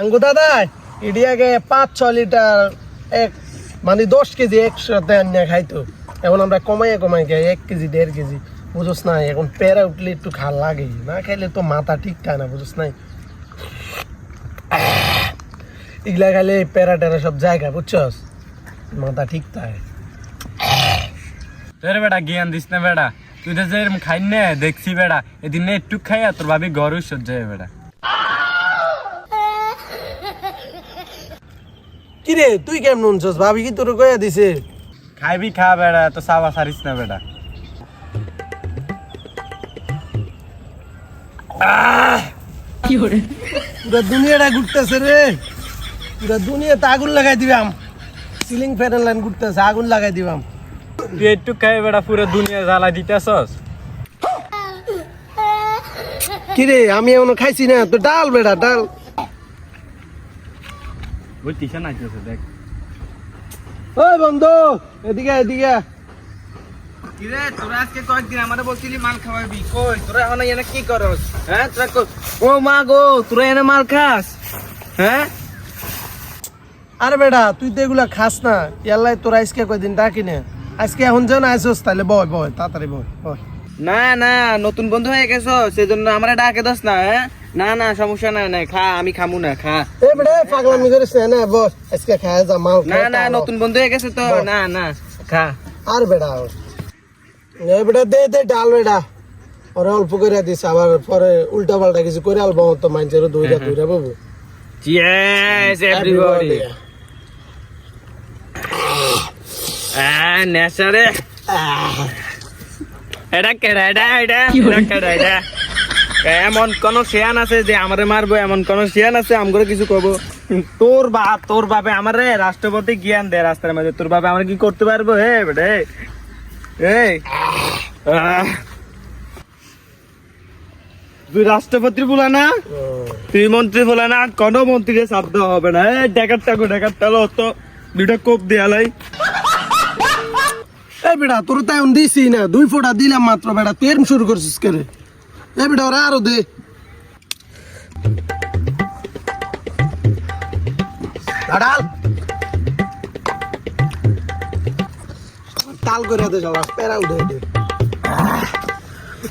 আঙ্গু দাদা আগে পাঁচ, ছ লিটার এক মানে দশ কেজি একসাথে আনিয়ে খাইতো। এখন আমরা কমাইয়া কমাই খাই, এক কেজি, দেড় কেজি। বুঝোস নাই, এখন পেরা উঠলে একটু খা লাগে। না খাইলে তো মাথা ঠিক থাকে না, বুঝোস নাই। এগুলা খাইলে পেরা টেরা সব জায়গা, বুঝছস? মাথা ঠিক থাকে। তোর বেটা জ্ঞান দিস না বেটা। তুই যে খাই নে, দেখছি বেটা। এদিন একটু খাইয়া তোর ভাবি গরু সহ্য হয় বেটা। কিরে তুই কেমন উনছস ভাবি কি তোর কয়া দিছে? খাইবি খা বেটা তো সাবা সারিস না বেটা পুরা দুনিয়াটা ঘুরতেছে রে। পুরা দুনিয়াতে আগুন লাগাই দিবাম। সিলিং ফ্যান লাইন ঘুরতেছে আগুন লাগাই দিবাম। তুই একটু খাই বেটা পুরো দুনিয়া জ্বালা দিতেছস। কিরে আমি এখনও খাইছি না। তো ডাল বেড়া ডাল। বুঝতিস না আইতেছে দেখ। ওই বন্ধু এদিকে এদিকে। কিরে তোরা আজকে কয়েকদিন আমারে বলছিলি মাল খাওয়াবি কই? তোরা এখন এনে কি করস? হ্যাঁ তোরা কই- ও মা গো তোরা এনে মাল খাস? হ্যাঁ? আরে বেড়া তুই তো এগুলা খাস না। ইয়াল্লাই তোর আজকে কয়দিন ডাকি না? আজকে এখন যেন আইসস তাহলে বয় বয় তাড়াতাড়ি বয় বয়। না না নতুন বন্ধু হয়ে গেছো সেজন্য আমরা ডাকে দোস না হ্যাঁ? না না সমস্যা নাই নাই খা আমি খামু না খা। এ বেড়া পাগলামি করিস না না বস আজকে খায় যা মাল না না নতুন বন্ধু হয়ে গেছে তো না না খা। আর বেড়া এ বেড়া দে দে ডাল বেড়া ওরে অল্প করে দিস আবার পরে উল্টা পাল্টা কিছু করে আলবো তো মাইনছের দুইটা দুইটা বাবু। চিয়ার্স এভরিবডি আহ নেশারে। এটা কেডা এটা এটা কেডা এটা এমন কোন শিয়ান আছে যে আমারে মারবো, এমন কোন শিয়ান আছে? আমগরে কিছু কব? তোর বাপ তোর বাপে আমারে রাষ্ট্রপতি জ্ঞান দেয় রাস্তার মাঝে। তোর বাপে আমরা কি করতে পারব? হে বেটে এই তুই রাষ্ট্রপতি বলা না? তুই মন্ত্রী বলে না? কোনো মন্ত্রীকে দেওয়া হবে না। এই ডেকার টাকো ডেকার টালো তো দুইটা কোপ দেয়ালাই এ বেটা, তোর তাই দিছি না। দুই ফোঁটা দিলাম মাত্র বেটা। তুই শুরু করছিস করে? এ বেটা ওরা আরও দে ডাল তাল করে দে সবাই পেরা উঠে দে।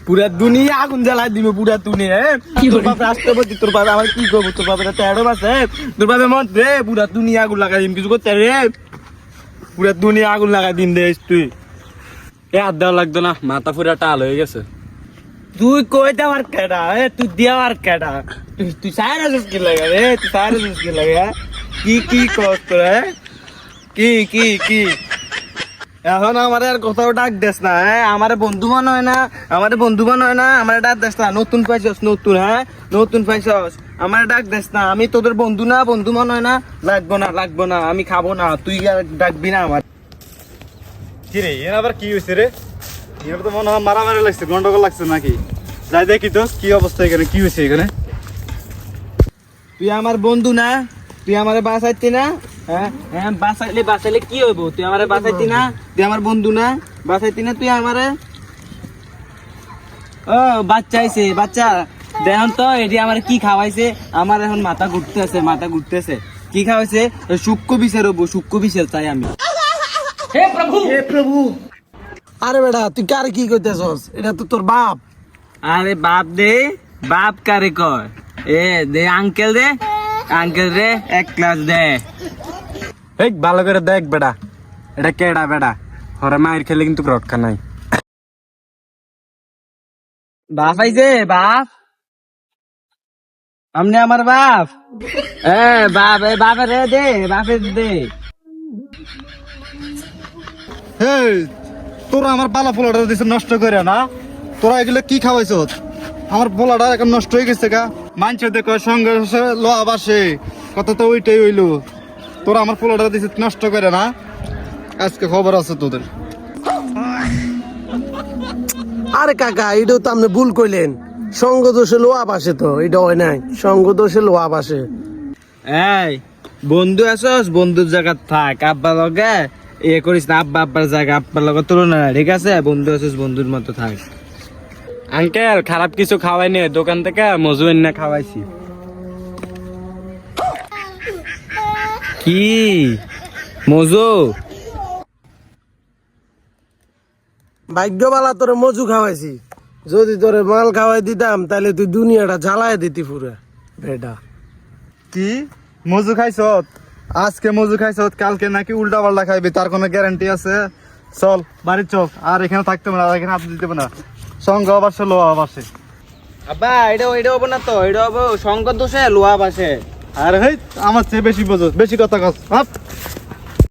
পুরা দুনিয়া আগুন জ্বালাই দিবে পুরা এ? তোর বাপ রাষ্ট্রপতি তোর বাবা আমার কি করব? তোর বাবা তেরো আছে তোর বাবা মন্ত্রী পুরা দুনিয়া আগুন লাগাই দিম কিছু করতে রে। পুরা দুনিয়া আগুন লাগাই দিম দে তুই। এ আর দেওয়া লাগতো না মাথা পুরা টাল হয়ে গেছে। তুই কই দেওয়ার কেডা? এ, তুই দেওয়ার কেডা? তুই সারা জুস কি লাগে? রে তুই সারা জুস কি লাগে হ্যাঁ? কি কি কস তোরা হ্যাঁ? কি কি কি? এখন আমার আর কোথাও ডাক দেস না হ্যাঁ? আমার বন্ধু মনে হয় না, আমার বন্ধু মনে হয় না, আমার ডাক দেস না। নতুন পাইছস, নতুন হ্যাঁ? নতুন পাইছস। আমার ডাক দেস না, আমি তোদের বন্ধু না, বন্ধু মনে হয় না। লাগবো না লাগবো না, আমি খাব না, তুই আর ডাকবি না আমার। কি রে, এর আবার কি হয়েছে রে? এর তো মনে হয় মারামারি লাগছে গন্ডগোল লাগছে নাকি? যাই দেখি তো কি অবস্থা এখানে কি হয়েছে এখানে? তুই আমার বন্ধু না? তুই আমারে বাঁচাইতি না? হ্যাঁ হ্যাঁ বাঁচাইলে বাঁচাইলে কি হইব? তুই আমারে বাঁচাইতি না? তুই আমার বন্ধু না? বাঁচাইতি না তুই আমারে? ও বাচ্চা আইছে বাচ্চা। দেখুন তো এটি আমার কি খাওয়াইছে? আমার এখন মাথা ঘুরতেছে মাথা ঘুরতেছে। কি খাওয়াইছে? সূক্ষ্ম বিষের হব সূক্ষ্ম বিষের চাই আমি। আরে বেটা তুই কারে কি করতেছস এটা তো তোর বাপ। আরে বাপ দে বাপ কারে কয়? এ দে আঙ্কেল দে আঙ্কেল রে এক ক্লাস দে। এই ভালো করে দেখ বেটা এটা কেডা বেটা? হরে মায়ের খেলে কিন্তু রক্ষা নাই। বাপ আইছে বাপ। আমনে আমার বাপ। এ বাপ এ বাপে রে দে বাপে দে। হেই তোরা আমার পালা পোলাটা দিছে নষ্ট করে না তোরা এগুলো কি খাওয়াইছ? আমার পোলাটা এখন নষ্ট হয়ে গেছে গা। মানছে দেখো সঙ্গে লোয়া বাসে। কত তো ওইটাই হইল। তোরা আমার পোলাটা দিছে নষ্ট করে না আজকে খবর আছে তোদের। আরে কাকা এটাও তো আপনি ভুল কইলেন। সঙ্গ দোষে লোয়া বাসে তো এটা হয় নাই। সঙ্গ দোষে লোয়া বাসে। এই বন্ধু আছস? বন্ধুর জায়গা থাক। আব্বা লগে এ করিস না আব্বা আব্বার জায়গা আব্বার লগে তুলনা না ঠিক আছে? বন্ধু আছস বন্ধুর মতো থাক। আঙ্কেল খারাপ কিছু খাওয়াই নে দোকান থেকে মজু এনে খাওয়াইছি। কি? মজু? ভাগ্যবালা তোরে মজু খাওয়াইছি। যদি তোরে মাল খাওয়াই দিতাম তাহলে তুই দুনিয়াটা জ্বালায় দিতি পুরা। বেটা। কি? মজু খাইছত আজকে মজু খাইছ কালকে নাকি উল্টা পাল্টা খাইবি তার কোনো গ্যারান্টি আছে? চল বাড়ির চল আর এখানে থাকতে হবে না আর এখানে হাত দিতে না। সঙ্গ আবার সে লোহা আবার সে। আব্বা এটা এটা হব না তো এটা হব সঙ্গ দোষে লোহা বাসে আর হেই আমার চেয়ে বেশি বোঝো বেশি কথা কস হাপ।